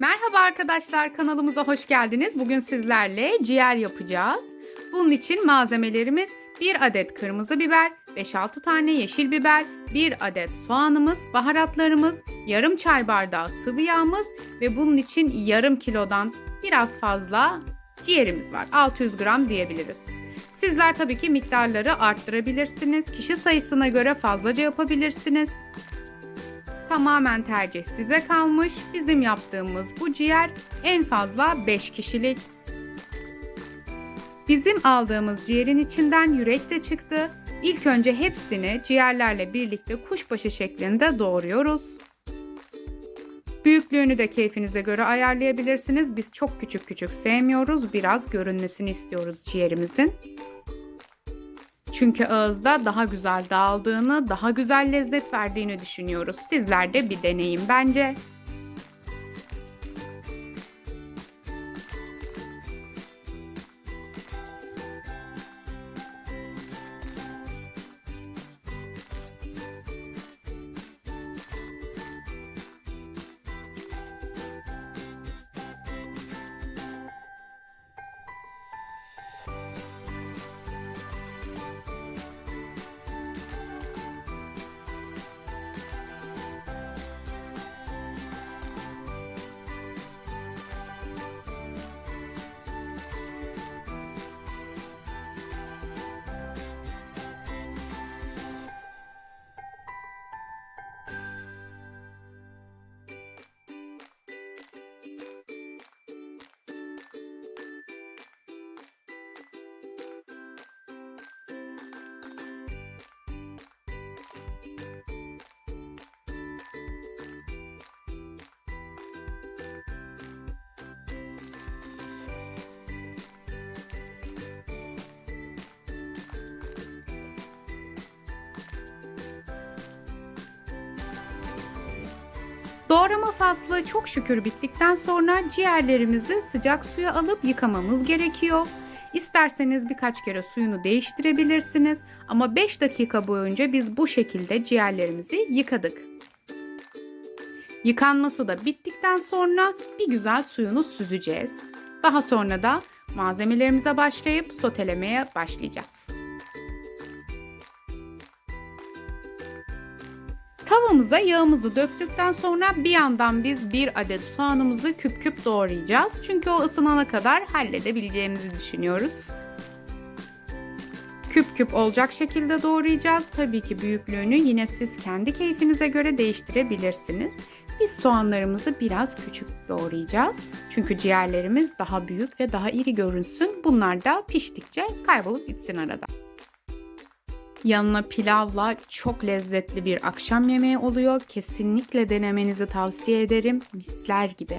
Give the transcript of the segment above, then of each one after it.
Merhaba arkadaşlar kanalımıza hoş geldiniz. Bugün sizlerle ciğer yapacağız. Bunun için malzemelerimiz 1 adet kırmızı biber, 5-6 tane yeşil biber, 1 adet soğanımız, baharatlarımız, yarım çay bardağı sıvı yağımız ve bunun için yarım kilodan biraz fazla ciğerimiz var. 600 gram diyebiliriz. Sizler tabii ki miktarları arttırabilirsiniz. Kişi sayısına göre fazlaca yapabilirsiniz. Tamamen tercih size kalmış. Bizim yaptığımız bu ciğer en fazla 5 kişilik. Bizim aldığımız ciğerin içinden yürek de çıktı. İlk önce hepsini ciğerlerle birlikte kuşbaşı şeklinde doğruyoruz. Büyüklüğünü de keyfinize göre ayarlayabilirsiniz. Biz çok küçük küçük sevmiyoruz. Biraz görünmesini istiyoruz ciğerimizin. Çünkü ağızda daha güzel dağıldığını, daha güzel lezzet verdiğini düşünüyoruz. Sizler de bir deneyin bence. Doğrama faslı çok şükür bittikten sonra ciğerlerimizi sıcak suya alıp yıkamamız gerekiyor. İsterseniz birkaç kere suyunu değiştirebilirsiniz ama 5 dakika boyunca biz bu şekilde ciğerlerimizi yıkadık. Yıkanması da bittikten sonra bir güzel suyunu süzeceğiz. Daha sonra da malzemelerimize başlayıp sotelemeye başlayacağız. Tavamıza yağımızı döktükten sonra bir yandan biz bir adet soğanımızı küp küp doğrayacağız. Çünkü o ısınana kadar halledebileceğimizi düşünüyoruz. Küp küp olacak şekilde doğrayacağız. Tabii ki büyüklüğünü yine siz kendi keyfinize göre değiştirebilirsiniz. Biz soğanlarımızı biraz küçük doğrayacağız. Çünkü ciğerlerimiz daha büyük ve daha iri görünsün. Bunlar da piştikçe kaybolup gitsin arada. Yanına pilavla çok lezzetli bir akşam yemeği oluyor. Kesinlikle denemenizi tavsiye ederim. Misler gibi.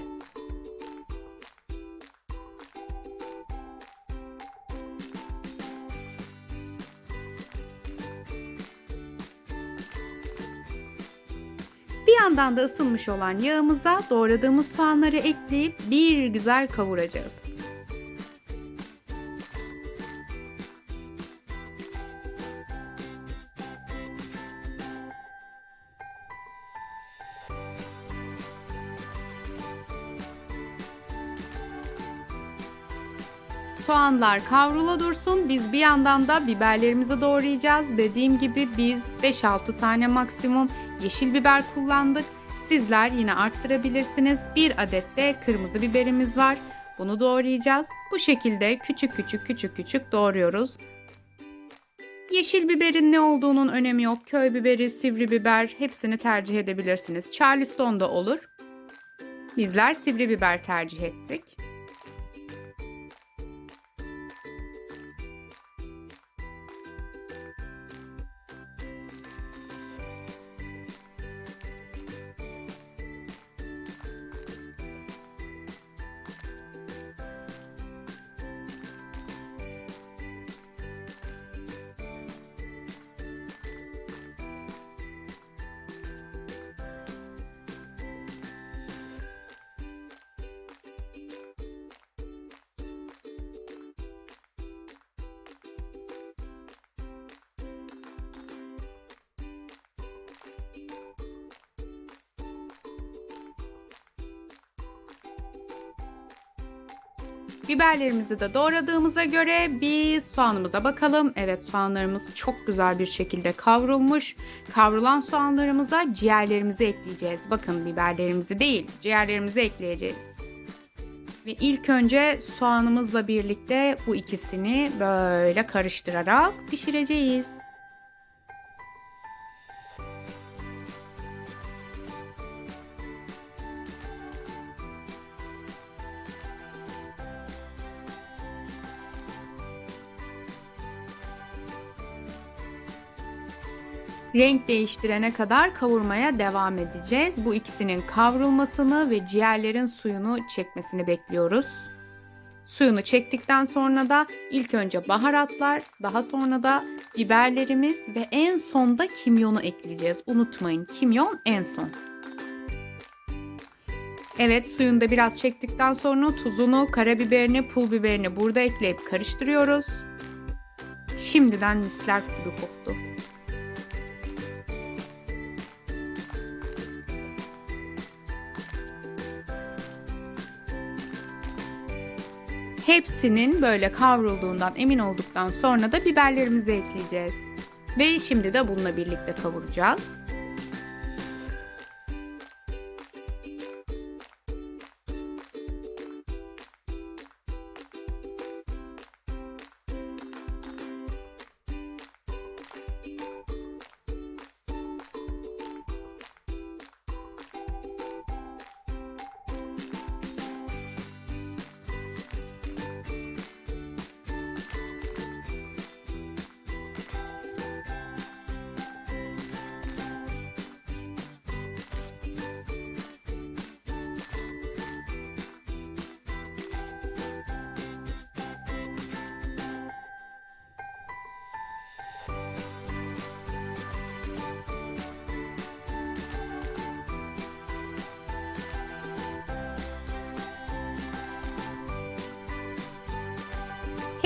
Bir yandan da ısınmış olan yağımıza doğradığımız soğanları ekleyip bir güzel kavuracağız. Soğanlar kavrula dursun. Biz bir yandan da biberlerimizi doğrayacağız. Dediğim gibi biz 5-6 tane maksimum yeşil biber kullandık. Sizler yine arttırabilirsiniz. Bir adet de kırmızı biberimiz var. Bunu doğrayacağız. Bu şekilde küçük küçük küçük küçük doğruyoruz. Yeşil biberin ne olduğunun önemi yok. Köy biberi, sivri biber hepsini tercih edebilirsiniz. Charleston da olur. Bizler sivri biber tercih ettik. Biberlerimizi de doğradığımıza göre bir soğanımıza bakalım. Evet soğanlarımız çok güzel bir şekilde kavrulmuş. Kavrulan soğanlarımıza ciğerlerimizi ekleyeceğiz. Bakın biberlerimizi değil ciğerlerimizi ekleyeceğiz. Ve ilk önce soğanımızla birlikte bu ikisini böyle karıştırarak pişireceğiz. Renk değiştirene kadar kavurmaya devam edeceğiz. Bu ikisinin kavrulmasını ve ciğerlerin suyunu çekmesini bekliyoruz. Suyunu çektikten sonra da ilk önce baharatlar, daha sonra da biberlerimiz ve en sonda kimyonu ekleyeceğiz. Unutmayın kimyon en son. Evet suyunu da biraz çektikten sonra tuzunu, karabiberini, pul biberini burada ekleyip karıştırıyoruz. Şimdiden misler gibi koktu. Hepsinin böyle kavrulduğundan emin olduktan sonra da biberlerimizi ekleyeceğiz. Ve şimdi de bununla birlikte kavuracağız.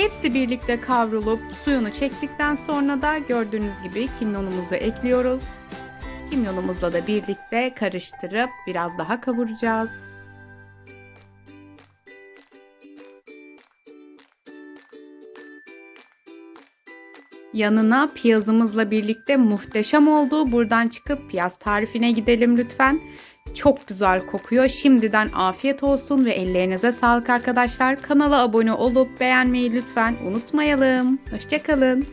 Hepsi birlikte kavrulup suyunu çektikten sonra da gördüğünüz gibi kimyonumuzu ekliyoruz. Kimyonumuzla da birlikte karıştırıp biraz daha kavuracağız. Yanına piyazımızla birlikte muhteşem oldu. Buradan çıkıp piyaz tarifine gidelim lütfen. Çok güzel kokuyor. Şimdiden afiyet olsun ve ellerinize sağlık arkadaşlar. Kanala abone olup beğenmeyi lütfen unutmayalım. Hoşçakalın.